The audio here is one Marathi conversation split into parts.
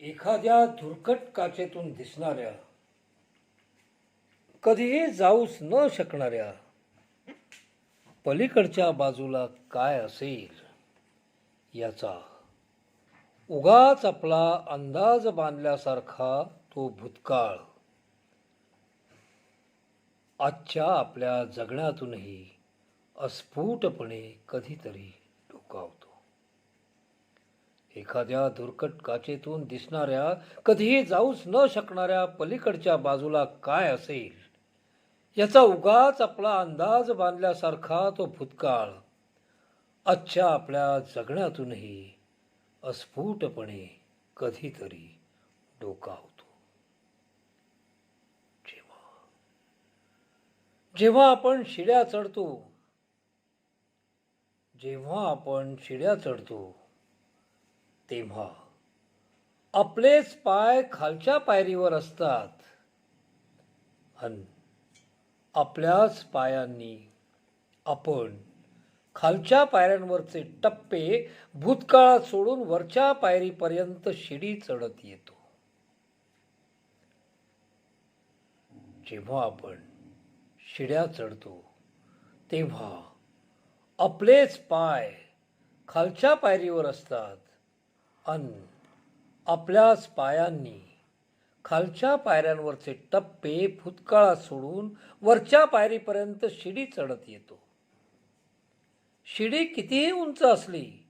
एखाद्या धुरकट काचेतून दिसणाऱ्या कधीही जाऊच न शकणाऱ्या पलीकडच्या बाजूला काय असेल याचा उगाच आपला अंदाज बांधल्यासारखा तो भूतकाळ आजच्या आपल्या जगण्यातूनही अस्फुटपणे कधीतरी डोकावतो. एखाद्या धुरकट काचेतून दिसणाऱ्या कधीही जाऊच न शकणाऱ्या पलीकडच्या बाजूला काय असेल? याचा उगाच आपला अंदाज बांधल्यासारखा तो भूतकाळ. आजच्या आपल्या जगण्यातूनही अस्फुटपणे कधीतरी डोकावतो जेव्हा जेव्हा आपण शिड्या चढतो जेव्हा आपण शिड्या चढतो तेव्हा आपलेच पाय खालच्या पायरीवर असतात. अन आपल्याच पायांनी आपण खालच्या पायऱ्यांवरचे टप्पे भूतकाळात सोडून वरच्या पायरीपर्यंत शिडी चढत येतो. जेव्हा आपण शिड्या चढतो तेव्हा आपलेच पाय खालच्या पायरीवर असतात. अन आपल्याच पायांनी खालच्या पायऱ्यांवरचे टप्पे फुतकाळा सोडून वरच्या पायरीपर्यंत शिडी चढत येतो. शिडी कितीही उंच असली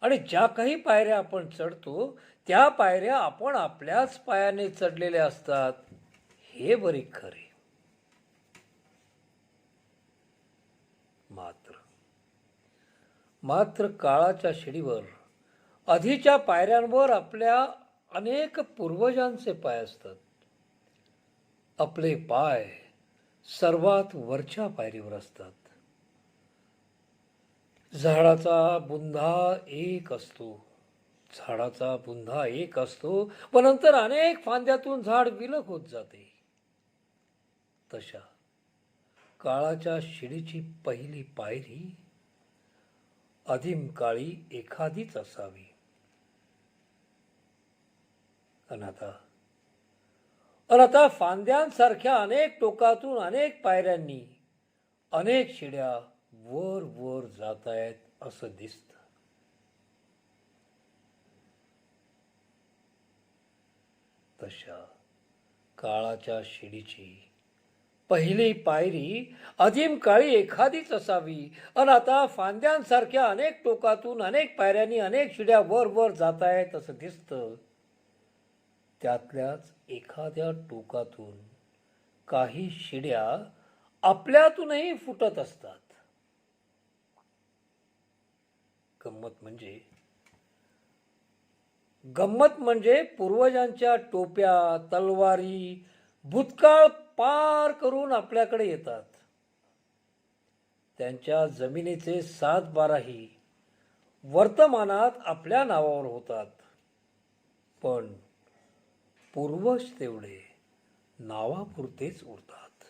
आणि ज्या काही पायऱ्या आपण चढतो त्या पायऱ्या आपण आपल्याच पायाने चढलेल्या असतात. हे बरे खरे. मात्र मात्र काळाच्या शिडीवर आधीच्या पायऱ्यांवर आपल्या अनेक पूर्वजांचे पाय असतात. आपले पाय सर्वात वरच्या पायरीवर असतात. झाडाचा बुंधा एक असतो. झाडाचा बुंधा एक असतो. व नंतर अनेक फांद्यातून झाड विलग होत जाते. तशा काळाच्या शिडीची पहिली पायरी अधिम काळी एखादीच असावी. अन आता आता फांद्यांसारख्या अनेक टोकातून अनेक पायऱ्यांनी अनेक शिड्या वर वर जात आहेत असं दिसत. तशा काळाच्या शिडीची पहिली पायरी अजिम काळी एखादीच असावी. अन आता फांद्यांसारख्या अनेक टोकातून अनेक पायऱ्यांनी अनेक शिड्या वर वर जात आहेत असं दिसतं. त्यातल्याच एखाद्या टोकातून काही शिड्या आपल्यातूनही फुटत असतात. गंमत म्हणजे गंमत म्हणजे पूर्वजांच्या टोप्या तलवारी भूतकाळ पार करून आपल्याकडे येतात. त्यांच्या जमिनीचे सात बाराही वर्तमानात आपल्या नावावर होतात. पण पूर्वज तेवढे नावापुरतेच उरतात.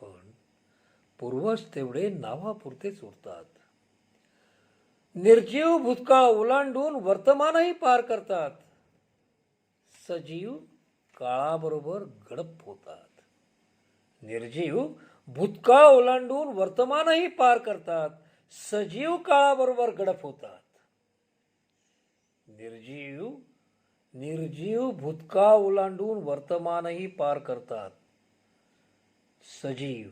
पण पूर्वज तेवढे नावापुरतेच उरतात. निर्जीव भूतकाळ ओलांडून वर्तमानही पार करतात. सजीव काळाबरोबर गडप होतात. निर्जीव भूतकाळ ओलांडून वर्तमानही पार करतात. सजीव काळाबरोबर गडप होतात. निर्जीव निर्जीव भूतकाळ ओलांडून वर्तमानही पार करतात. सजीव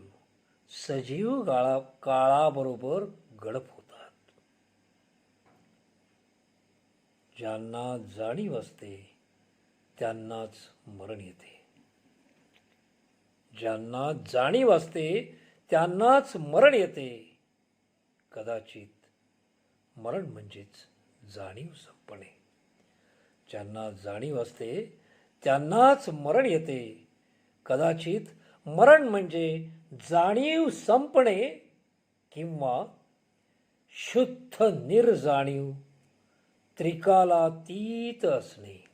सजीव काळा काळाबरोबर गडप होतात. ज्यांना जाणीव असते त्यांनाच मरण येते. ज्यांना जाणीव असते त्यांनाच मरण येते. कदाचित मरण म्हणजेच जाणीव संपणे. ज्यांना जाणीव असते त्यांनाच मरण येते. कदाचित मरण म्हणजे जाणीव संपणे किंवा शुद्ध निर्जाणीव त्रिकालातीत असणे.